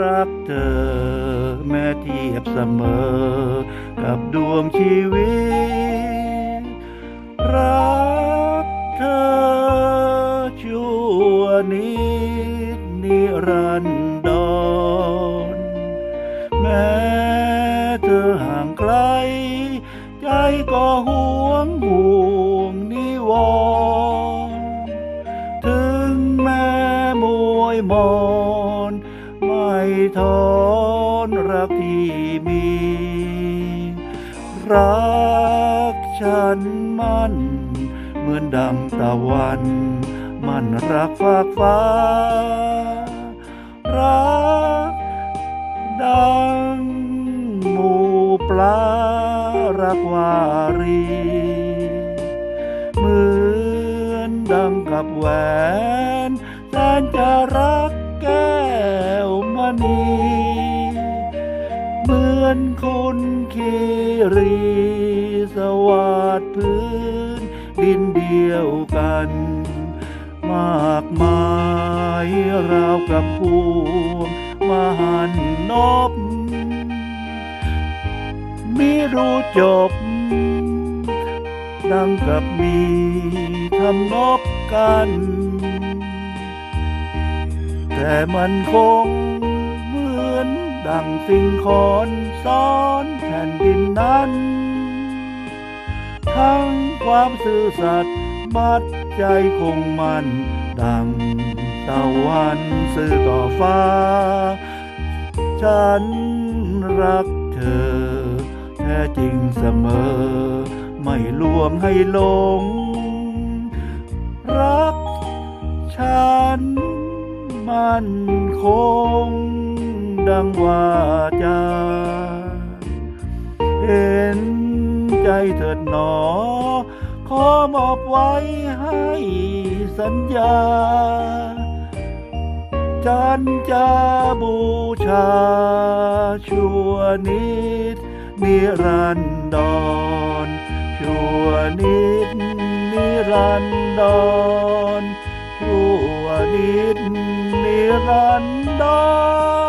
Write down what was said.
รักเธอ แม้เทียบเสมอ กับดวงชีวิต รักเธอชั่วนิดนิรันดร แม้เธอห่างไกล ใจก็ห่ว มอนไม่ทอนรักที่มี รักฉันมันเหมือนดังตะวัน มันรักฟากฟ้า รักดังหมูปลารักวารีเหมือนดังกับแหวน แสนจะรักแก้วมณีเหมือนคุณคีรีสวัสดพื้น ดินเดียวกัน มากมายราวกับพวงมหันนบมีรู้จบ ดังกับมีทำนบกัน แต่มันคงเหมือนดังสิ่งคอนซ้อนแผ่นดินนั้น ทั้งความซื่อสัตย์มัดใจคงมันดังตะวันสื่อต่อฟ้า ฉันรักเธอ แท้จริงเสมอ ไม่ลวงให้หลง รักฉัน มั่นคง ดังว่าจาเห็นใจเถิดหนอ ขอมอบไว้ให้สัญญาจันจะบูชา ชั่วนิดนิรันดร ชั่วนิดนิรันดร ชั่วนิดนิรันดร